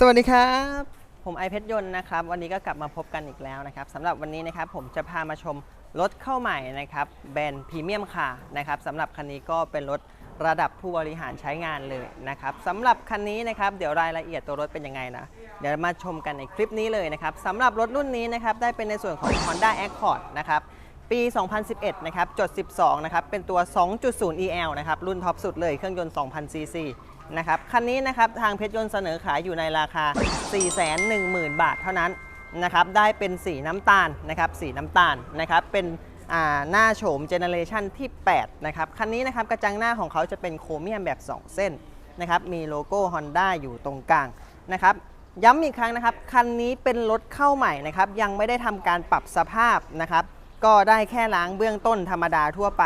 สวัสดีครับ ผมไอเพชรยนต์นะครับ วันนี้ก็กลับมาพบกันอีกแล้วนะครับสำหรับวันนี้นะครับผมจะพามาชมรถเข้าใหม่นะครับแบรนด์พรีเมียมคาร์นะครับสำหรับคันนี้ก็เป็นรถระดับผู้บริหารใช้งานเลยนะครับสำหรับคันนี้นะครับเดี๋ยวรายละเอียดตัวรถเป็นยังไงนะ เดี๋ยวมาชมกันในคลิปนี้เลยนะครับสำหรับรถรุ่นนี้นะครับได้เป็นในส่วนของ Honda Accord นะครับปี 2011 นะครับจด 12 นะครับ เป็นตัว 2.0 EL นะครับ รุ่นท็อปสุดเลย เครื่องยนต์ 2,000 ซีซี นะครับคันนี้นะครับทางเพชรยนต์เสนอขายอยู่ในราคา 410,000 บาทเท่านั้นนะครับได้เป็นสีน้ำตาลนะครับสีน้ำตาลนะครับเป็นหน้าโฉมเจเนเรชันที่8นะครับคันนี้นะครับกระจังหน้าของเขาจะเป็นโครเมียมแบบ 2 เส้นนะครับมีโลโก้ Honda อยู่ตรงกลางนะครับย้ำอีกครั้งนะครับ คันนี้เป็นรถเข้าใหม่นะครับยังไม่ได้ทำการปรับสภาพนะครับ ก็ได้แค่ล้างเบื้องต้นธรรมดาทั่วไป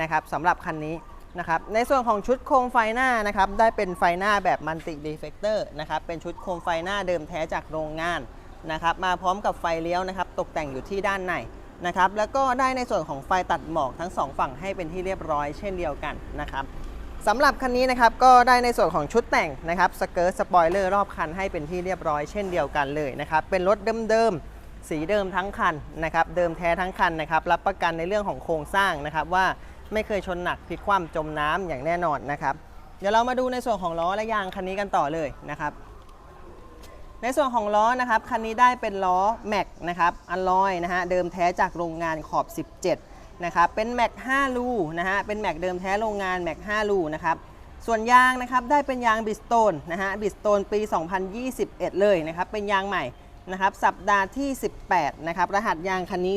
นะครับสำหรับคันนี้ นะครับในส่วนของชุดโคมไฟหน้านะครับได้เป็นไฟหน้าแบบมัลติดีเฟกเตอร์นะครับเป็นชุดโคมไฟหน้าเดิมแท้จากโรงงานนะครับมาพร้อมกับไฟเลี้ยวนะครับตกแต่งอยู่ที่ด้านในนะครับแล้วก็ได้ในส่วนของไฟตัดหมอกทั้งสองฝั่งให้เป็นที่เรียบร้อยเช่นเดียวกันนะครับสำหรับคันนี้นะครับก็ได้ในส่วนของชุดแต่งนะครับสเกิร์ตสปอยเลอร์รอบคันให้เป็นที่เรียบร้อยเช่นเดียวกันเลยนะครับเป็นรถเดิมๆสีเดิมทั้งคันนะครับเดิมแท้ทั้งคันนะครับรับประกันในเรื่องของโครงสร้างนะครับว่า ไม่เคยชนหนักพลิกคว่ำจมน้ำอย่างแน่นอนนะครับ เดี๋ยวเรามาดูในส่วนของล้อและยางคันนี้กันต่อเลยนะครับ ในส่วนของล้อนะครับคันนี้ได้เป็นล้อแม็กนะครับอัลลอยนะฮะเดิมแท้จากโรงงานขอบ 17นะครับเป็นแม็ก5ลูนะฮะเป็นแม็กเดิมแท้โรงงานแม็ก5ลูนะครับส่วนยางนะครับได้เป็นยางบิสโตนนะฮะบิสโตนปี 2021 เลยนะครับเป็นยางใหม่นะครับสัปดาห์ที่ 18นะครับรหัสยางคันนี้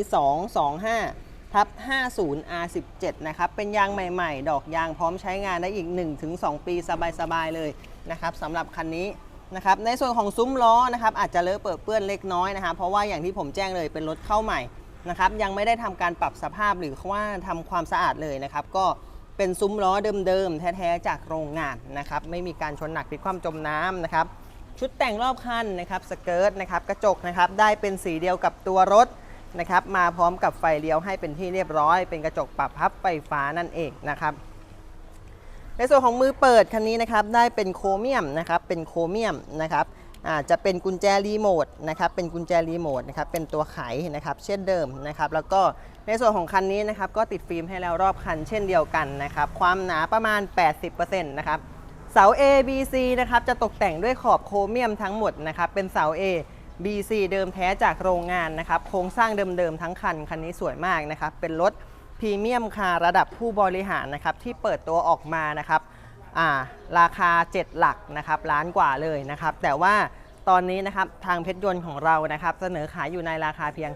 225 ทับ 50 R17 นะครับ เป็นยางใหม่ๆ ดอกยางพร้อมใช้งานได้อีก 1-2 ปีสบายๆ เลยนะครับสำหรับคันนี้นะครับ ในส่วนของซุ้มล้อนะครับ อาจจะเลอะเปื้อนเปื้อนเล็กน้อยนะครับ เพราะว่าอย่างที่ผมแจ้งเลยเป็นรถเข้าใหม่นะครับ ยังไม่ได้ทำการปรับสภาพหรือว่าทำความสะอาดเลยนะครับ ก็เป็นซุ้มล้อเดิมๆ แท้ๆ จากโรงงานนะครับ ไม่มีการชนหนักพลิกคว่ำจมน้ำนะครับ ชุดแต่งรอบคันนะครับ สเกิร์ตนะครับ กระจกนะครับ ได้เป็นสีเดียวกับตัวรถ นะครับ มาพร้อมกับไฟเลี้ยวให้เป็นที่เรียบร้อย เป็นกระจกปรับพับไฟฟ้านั่นเองนะครับ ในส่วนของมือเปิดคันนี้นะครับได้เป็นโครเมียมนะครับ เป็นโครเมียมนะครับอ่าจะเป็นกุญแจรีโมทนะครับ เป็นกุญแจรีโมทนะครับ เป็นตัวไขนะครับ เช่นเดิมนะครับ แล้วก็ในส่วนของคันนี้นะครับ ก็ติดฟิล์มให้แล้วรอบคันเช่นเดียวกันนะครับ ความหนาประมาณ 80%นะครับ เสา A B C นะครับ จะตกแต่งด้วยขอบโครเมียมทั้งหมดนะครับ เป็นเสา A B C เดิมแท้จากโรงงานนะครับ โครงสร้างเดิมๆทั้งคัน คันนี้สวยมากนะครับ เป็นรถพรีเมียมคาร์ระดับผู้บริหารนะครับ ที่เปิดตัวออกมานะครับาราคา 7 หลักนะครับล้านกว่าเลยนะครับ แต่ว่าตอนนี้นะครับทางเพชรยนต์ของเรานะครับ เสนอขายอยู่ในราคาเพียง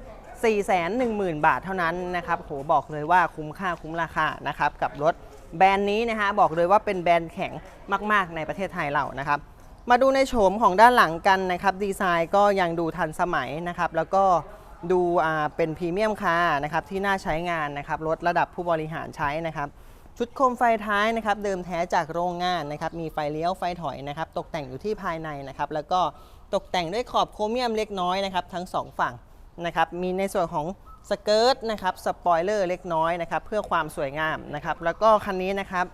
410,000 บาทเท่านั้นนะครับโหบอกเลยว่าคุ้มค่าคุ้มราคานะครับกับรถแบรนด์นี้นะฮะบอกเลยว่าเป็นแบรนด์แข็งมาก ๆ ในประเทศไทยเรานะครับ มาดูในโฉมของด้านหลังกันนะครับ ดีไซน์ก็ยังดูทันสมัยนะครับ แล้วก็ดูเป็นพรีเมียมคาร์นะครับที่น่าใช้งานนะครับรถระดับผู้บริหารใช้นะครับ ชุดโคมไฟท้ายนะครับ เดิมแท้จากโรงงานนะครับ มีไฟเลี้ยวไฟถอยนะครับ ตกแต่งอยู่ที่ภายในนะครับ แล้วก็ตกแต่งด้วยขอบโครเมียมเล็กน้อยนะครับ ทั้งสองฝั่งนะครับ มีในส่วนของสเกิร์ตนะครับสปอยเลอร์เล็กน้อยนะครับ เพื่อความสวยงามนะครับ แล้วก็คันนี้นะครับ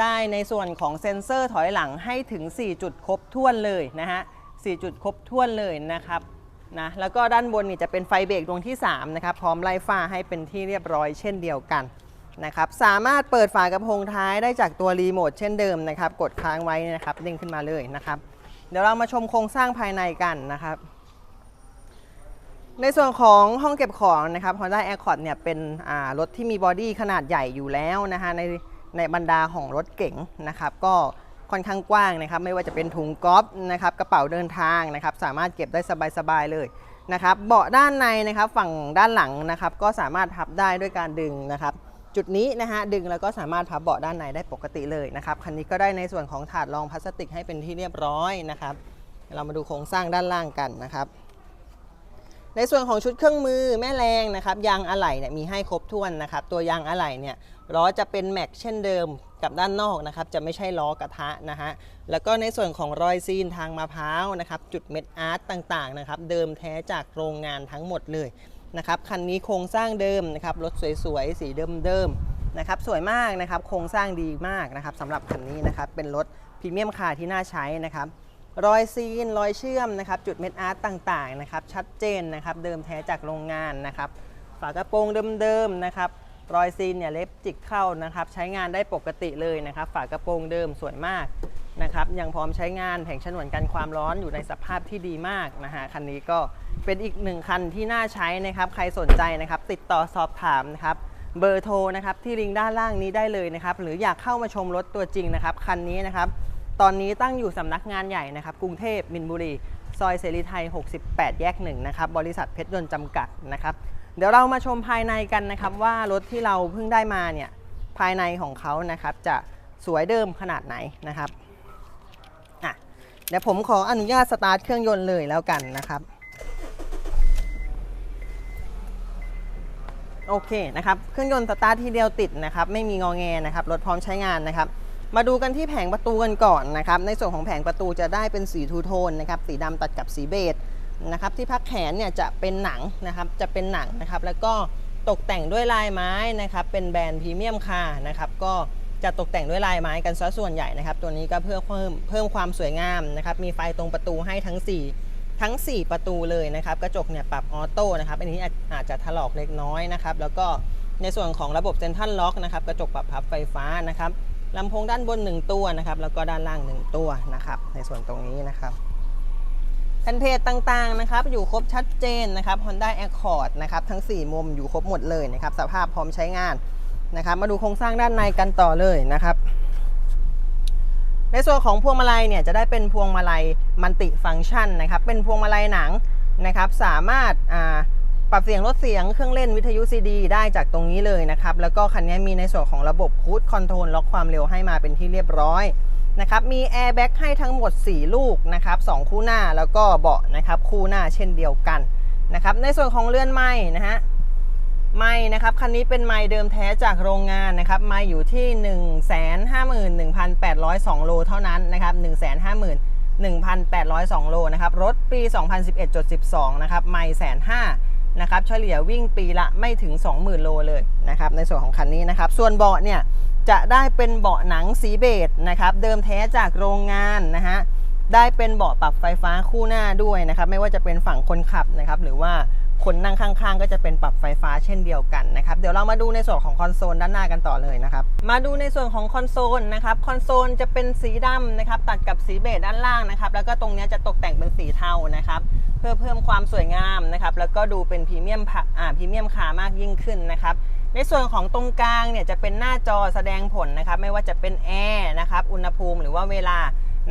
ได้ในส่วนของเซ็นเซอร์ถอยหลังให้ถึง 4 จุดครบถ้วนเลยนะฮะ4จุดครบถ้วนเลยนะครับนะแล้วก็ด้านบนนี่จะเป็นไฟเบรกดวงที่3นะครับพร้อมไล่ฟ้าให้เป็นที่เรียบร้อยเช่นเดียวกันนะครับสามารถเปิดฝากระโปรงท้ายได้จากตัวรีโมทเช่นเดิมนะครับกดค้างไว้นะครับเด้งขึ้นมาเลยนะครับ เดี๋ยวเรามาชมโครงสร้างภายในกันนะครับในส่วนของห้องเก็บของนะครับ Honda Accord เนี่ยเป็นรถที่มีบอดี้ขนาดใหญ่อยู่แล้วนะฮะใน ในบรรดาของรถเก๋งนะครับ ก็ค่อนข้างกว้างนะครับ ไม่ว่าจะเป็นถุงก๊อฟนะครับกระเป๋าเดินทางนะครับ สามารถเก็บได้สบายๆเลยนะครับเบาะด้านในนะครับฝั่งด้านหลังนะครับ ก็สามารถพับได้ด้วยการดึงนะครับ จุดนี้นะฮะดึงแล้วก็สามารถพับเบาะด้านในได้ปกติเลยนะครับคันนี้ก็ได้ในส่วนของถาดรองพลาสติกให้เป็นที่เรียบร้อยนะครับ เรามาดูโครงสร้างด้านล่างกันนะครับ ในส่วนของชุดเครื่องมือแม่แรงนะครับยางอะไหล่เนี่ยมีให้ครบถ้วนนะครับ ตัวยางอะไหล่เนี่ย ล้อจะเป็นแม็กเช่นเดิมกับด้านนอกนะครับ จะไม่ใช่ล้อกระทะนะฮะแล้วก็ในส่วนของรอยซีนทางมะพร้าวนะครับ จุดเม็ดอาร์ตต่างๆนะครับ เดิมแท้จากโรงงานทั้งหมดเลยนะครับคันนี้โครงสร้างเดิมนะครับรถสวยๆสีเดิมๆนะครับ สวยมากนะครับ โครงสร้างดีมากนะครับสำหรับคันนี้นะครับ เป็นรถพรีเมียมคาร์ที่น่าใช้นะครับรอยซีนรอยเชื่อมนะครับ จุดเม็ดอาร์ตต่างๆนะครับ ชัดเจนนะครับ เดิมแท้จากโรงงานนะครับ ฝากระโปรงเดิมๆนะครับ รอยซีนเนี่ยเล็บจิกเข้านะครับใช้งานได้ปกติเลยนะครับ ฝากระโปรงเดิมสวยมากนะครับยังพร้อมใช้งานแผงฉนวนกันความร้อนอยู่ในสภาพที่ดีมากนะฮะคันนี้ก็เป็นอีกหนึ่งคันที่น่าใช้นะครับ ใครสนใจนะครับ ติดต่อสอบถามนะครับเบอร์โทรนะครับที่ลิงก์ด้านล่างนี้ได้เลยนะครับ หรืออยากเข้ามาชมรถตัวจริงนะครับ คันนี้นะครับ ตอนนี้ตั้งอยู่สำนักงานใหญ่นะครับ กรุงเทพมินบุรี ซอยเสรีไทย 68 แยกหนึ่งนะครับบริษัทเพชรยนต์จำกัดนะครับ เดี๋ยวเรามาชมภายในกันนะครับว่ารถที่เราเพิ่งได้มาเนี่ยภายในของเขานะครับจะสวยเดิมขนาดไหนนะครับอะเดี๋ยวผมขออนุญาตสตาร์ทเครื่องยนต์เลยแล้วกันนะครับโอเคนะครับเครื่องยนต์สตาร์ททีเดียวติดนะครับไม่มีงอแงนะครับรถพร้อมใช้งานนะครับ มาดูกันที่แผงประตูกันก่อนนะครับในส่วนของแผงประตูจะได้เป็นสีทูโทนนะครับสีดำตัดกับสีเบจ นะครับที่พักแขนเนี่ยจะเป็นหนังนะครับจะเป็นหนังนะครับแล้วก็ตกแต่งด้วยลายไม้นะครับเป็นแบรนด์พรีเมียมคานะครับก็จะตกแต่งด้วยลายไม้กันซะส่วนใหญ่นะครับ ตัวนี้ก็เพื่อเพิ่มเพิ่มความสวยงามนะครับมีไฟตรงประตูให้ทั้ง 4 ทั้ง 4 ประตูเลยนะครับกระจกเนี่ยปรับออโต้นะครับอันนี้อาจจะถลอกเล็กน้อยนะครับแล้วก็ในส่วนของระบบเซนทัลล็อกนะครับกระจกปรับพับไฟฟ้านะครับลำโพงด้านบน 1 ตัวนะครับแล้วก็ด้านล่าง 1 ตัวนะครับในส่วนตรงนี้นะครับ แผ่นเพจต่างๆนะครับอยู่ครบชัดเจนนะครับ Honda Accord นะครับทั้ง 4 มุมอยู่ครบหมดเลยนะครับสภาพพร้อมใช้งานนะครับมาดูโครงสร้างด้านในกันต่อเลยนะครับในส่วนของพวงมาลัยเนี่ยจะได้เป็นพวงมาลัยมัลติฟังก์ชันนะครับเป็นพวงมาลัยหนังนะครับสามารถปรับเสียงลดเสียงเครื่องเล่นวิทยุซีดีได้จากตรงนี้เลยนะครับแล้วก็คันนี้มีในส่วนของระบบคูดคอนโทรลล็อกความเร็วให้มาเป็นที่เรียบร้อย นะครับมีแอร์แบ็กให้ทั้งหมด 4 ลูกนะครับสองคู่หน้าแล้วก็เบาะนะครับคู่หน้าเช่นเดียวกันนะครับในส่วนของเลื่อนไม้นะฮะไม่นะครับคันนี้เป็นไม้เดิมแท้จากโรงงานนะครับไม้อยู่ที่ 151,802 โลเท่านั้นนะครับ151,802 โลนะครับรถปี 2011.12 นะครับไม้แสนห้านะครับเฉลี่ยวิ่งปีละไม่ถึง 20,000 โลเลยนะครับในส่วนของคันนี้นะครับส่วนเบาะเนี่ย จะได้เป็นเบาะหนังสีเบจนะครับ เดิมแท้จากโรงงานนะฮะได้เป็นเบาะปรับไฟฟ้าคู่หน้าด้วยนะครับ ไม่ว่าจะเป็นฝั่งคนขับนะครับ หรือว่าคนนั่งข้างๆ ก็จะเป็นปรับไฟฟ้าเช่นเดียวกันนะครับ เดี๋ยวเรามาดูในส่วนของคอนโซลด้านหน้ากันต่อเลยนะครับ มาดูในส่วนของคอนโซลนะครับ คอนโซลจะเป็นสีดำนะครับ ตัดกับสีเบจด้านล่างนะครับ แล้วก็ตรงนี้จะตกแต่งเป็นสีเทานะครับ เพื่อเพิ่มความสวยงามนะครับ แล้วก็ดูเป็นพรีเมียมพะอ่าพรีเมียมคาร์มากยิ่งขึ้นนะครับ ในส่วนของตรงกลางเนี่ยจะเป็นหน้าจอแสดงผลนะครับ ไม่ว่าจะเป็นแอร์นะครับ อุณหภูมิหรือว่าเวลา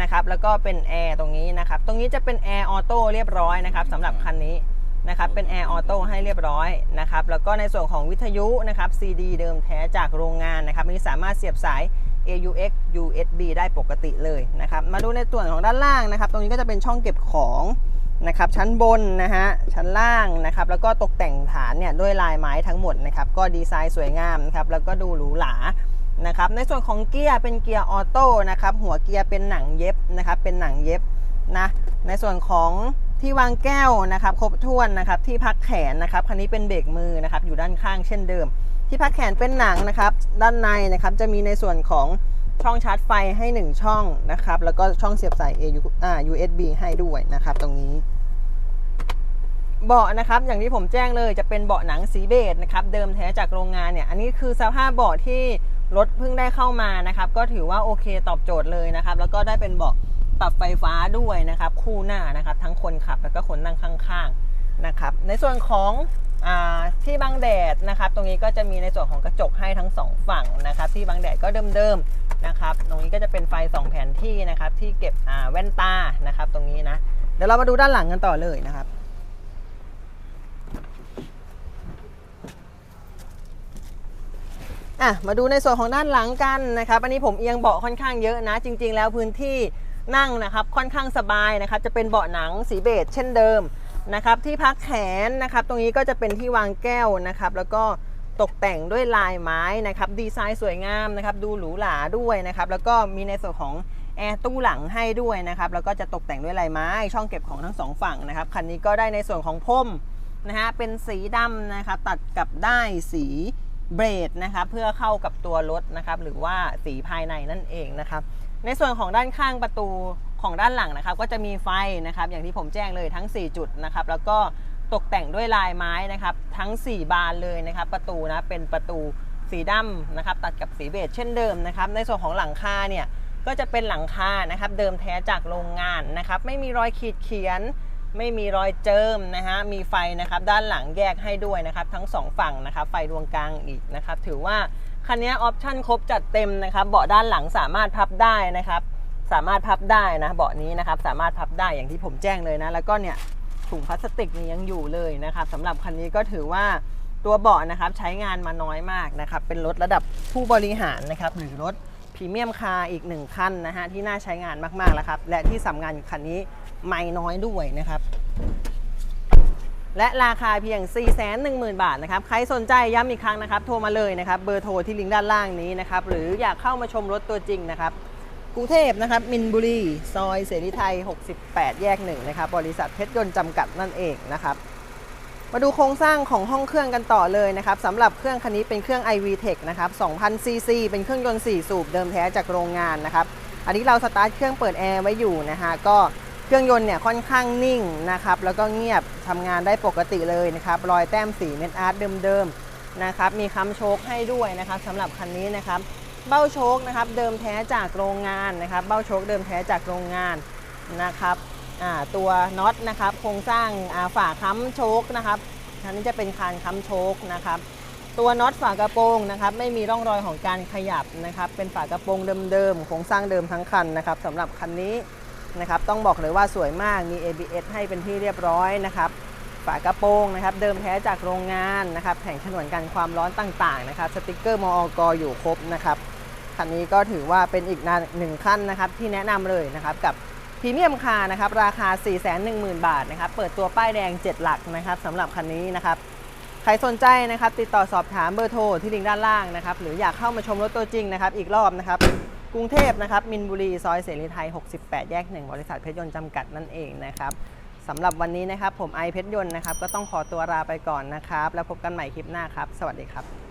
นะครับ แล้วก็เป็นแอร์ตรงนี้นะครับ ตรงนี้จะเป็นแอร์ออโต้เรียบร้อยนะครับสำหรับคันนี้นะครับ เป็นแอร์ออโต้ให้เรียบร้อยนะครับ แล้วก็ในส่วนของวิทยุนะครับ CD เดิมแท้จากโรงงานนะครับอันนี้สามารถเสียบสาย AUX USB ได้ปกติเลยนะครับ มาดูในส่วนของด้านล่างนะครับ ตรงนี้ก็จะเป็นช่องเก็บของ นะครับชั้นบนนะฮะชั้นล่างนะครับแล้วก็ตกแต่งฐานเนี่ยด้วยลายไม้ทั้งหมดนะครับก็ดีไซน์สวยงามนะครับแล้วก็ดูหรูหรานะครับในส่วนของเกียร์เป็นเกียร์ออโต้นะครับหัวเกียร์เป็นหนังเย็บนะครับเป็นหนังเย็บนะในส่วนของที่วางแก้วนะครับครบถ้วนนะครับที่พักแขนนะครับคันนี้เป็นเบรกมือนะครับอยู่ด้านข้างเช่นเดิม ที่พักแขนเป็นหนังนะครับด้านในนะครับจะมีในส่วนของ ช่องชาร์จไฟให้ 1 ช่องนะครับ แล้วก็ช่องเสียบสาย AU อ่า USB ให้ด้วยนะครับตรงนี้ เบาะนะครับอย่างที่ผมแจ้งเลยจะเป็นเบาะหนังสีเบจนะครับเดิมแท้จากโรงงานเนี่ย อันนี้คือสภาพเบาะที่รถเพิ่งได้เข้ามานะครับ ก็ถือว่าโอเคตอบโจทย์เลยนะครับ แล้วก็ได้เป็นเบาะปรับไฟฟ้าด้วยนะครับ คู่หน้านะครับ ทั้งคนขับแล้วก็คนนั่งข้าง ๆนะครับ ในส่วนของ ที่บังแดดนะครับ ตรงนี้ก็จะมีในส่วนของกระจกให้ทั้งสองฝั่งนะครับ ที่บังแดดก็เดิมๆนะครับ ตรงนี้ก็จะเป็นไฟสองแผนที่นะครับ ที่เก็บแว่นตานะครับ ตรงนี้นะ เดี๋ยวเรามาดูด้านหลังกันต่อเลยนะครับ่ะมาดูในส่วนของด้านหลังกันนะครับ อันนี้ผมเอียงเบาะค่อนข้างเยอะนะ จริง ๆ แล้วพื้นที่นั่งนะครับค่อนข้างสบายนะครับ จะเป็นเบาะหนังสีเบจเช่นเดิม นะครับที่พักแขนนะครับตรงนี้ก็จะเป็นที่วางแก้วนะครับ แล้วก็ตกแต่งด้วยลายไม้นะครับ ดีไซน์สวยงามนะครับ ดูหรูหราด้วยนะครับ แล้วก็มีในส่วนของแอร์ตู้หลังให้ด้วยนะครับ แล้วก็จะตกแต่งด้วยลายไม้ ช่องเก็บของทั้งสองฝั่งนะครับคันนี้ก็ได้ในส่วนของพรมนะฮะเป็นสีดำนะครับ ตัดกับได้สีเบรดนะครับเพื่อเข้ากับตัวรถนะครับ หรือว่าสีภายในนั่นเองนะครับ ในส่วนของด้านข้างประตู ของด้านหลังนะครับก็จะมีไฟนะครับอย่างที่ผมแจ้งเลยทั้ง 4 จุดนะครับแล้วก็ตกแต่งด้วยลายไม้นะครับทั้ง 4 บานเลยนะครับประตูนะเป็นประตูสีดำนะครับตัดกับสีเบจเช่นเดิมนะครับในส่วนของหลังคาเนี่ยก็จะเป็นหลังคานะครับเดิมแท้จากโรงงานนะครับไม่มีรอยขีดเขียน ไม่มีรอยเจิมนะฮะมีไฟนะครับด้านหลังแยกให้ด้วยนะครับทั้งสองฝั่งนะครับไฟดวงกลางอีกนะครับถือว่าคันนี้ออปชั่นครบจัดเต็มนะครับเบาะด้านหลังสามารถพับได้นะครับ สามารถพับได้นะเบาะนี้นะครับสามารถพับได้อย่างที่ผมแจ้งเลยนะ แล้วก็เนี่ยถุงพลาสติกนี่ยังอยู่เลยนะครับสำหรับคันนี้ก็ถือว่าตัวเบาะนะครับใช้งานมาน้อยมากนะครับเป็นรถระดับผู้บริหารนะครับหรือรถพรีเมียมคาร์อีกหนึ่งคันนะฮะที่น่าใช้งานมากๆแล้วครับ และที่สำคัญคันนี้ไม่น้อยด้วยนะครับ และราคาเพียง 410,000 บาทนะครับ ใครสนใจย้ำอีกครั้งนะครับ โทรมาเลยนะครับ เบอร์โทรที่ลิงก์ด้านล่างนี้นะครับ หรืออยากเข้ามาชมรถตัวจริงนะครับ กรุงเทพนะครับมินบุรี ซอยเสรีไทย 68 แยกหนึ่งนะครับบริษัทเพชรยนต์จำกัดนั่นเองนะครับมาดูโครงสร้างของห้องเครื่องกันต่อเลยนะครับสำหรับเครื่องคันนี้เป็นเครื่อง iV Tech นะครับ2,000 cc เป็นเครื่องยนต์ 4 สูบเดิมแท้จากโรงงานนะครับอันนี้เราสตาร์ทเครื่องเปิดแอร์ไว้อยู่นะฮะก็เครื่องยนต์เนี่ยค่อนข้างนิ่งนะครับแล้วก็เงียบทำงานได้ปกติเลยนะครับรอยแต้มสีเม็ดอาร์ตเดิมๆนะครับมีค้ำโชคให้ด้วยนะครับสำหรับคันนี้นะครับ เบ้าโชคนะครับเดิมแท้จากโรงงานนะครับเบ้าโชคเดิมแท้จากโรงงานนะครับตัวน็อตนะครับโครงสร้างาฝาค้ำโชคนะครับอันนี้จะเป็นคานค้ำโชคนะครับตัวน็อตฝากระโปรงนะครับไม่มีร่องรอยของการขยับนะครับเป็นฝากระโปรงเดิมๆโครงสร้างเดิมทั้งคันนะครับสำหรับคันนี้นะครับต้องบอกเลยว่าสวยมากมี ABS ให้เป็นที่เรียบร้อยนะครับฝากระโปรงนะครับเดิมแท้จากโรงงานนะครับแผงฉนวนกันความร้อนต่างๆนะครับสติกเกอร์มอกอยู่ครบนะครับ คันนี้ก็ถือว่าเป็นอีกหนึ่งขั้นนะครับที่แนะนำเลยนะครับกับพรีเมียมคาร์นะครับราคา 410,000 บาทนะครับเปิดตัวป้ายแดง 7 หลักนะครับสำหรับคันนี้นะครับใครสนใจนะครับติดต่อสอบถามเบอร์โทรที่ลิงก์ด้านล่างนะครับหรืออยากเข้ามาชมรถตัวจริงนะครับอีกรอบนะครับกรุงเทพนะครับมินบุรีซอยเสรีไทย 68 แยกหนึ่งบริษัทเพชรยนต์จำกัดนั่นเองนะครับสำหรับวันนี้นะครับผมไอเพชรยนต์นะครับก็ต้องขอตัวลาไปก่อนนะครับ แล้วพบกันใหม่คลิปหน้าครับ สวัสดีครับ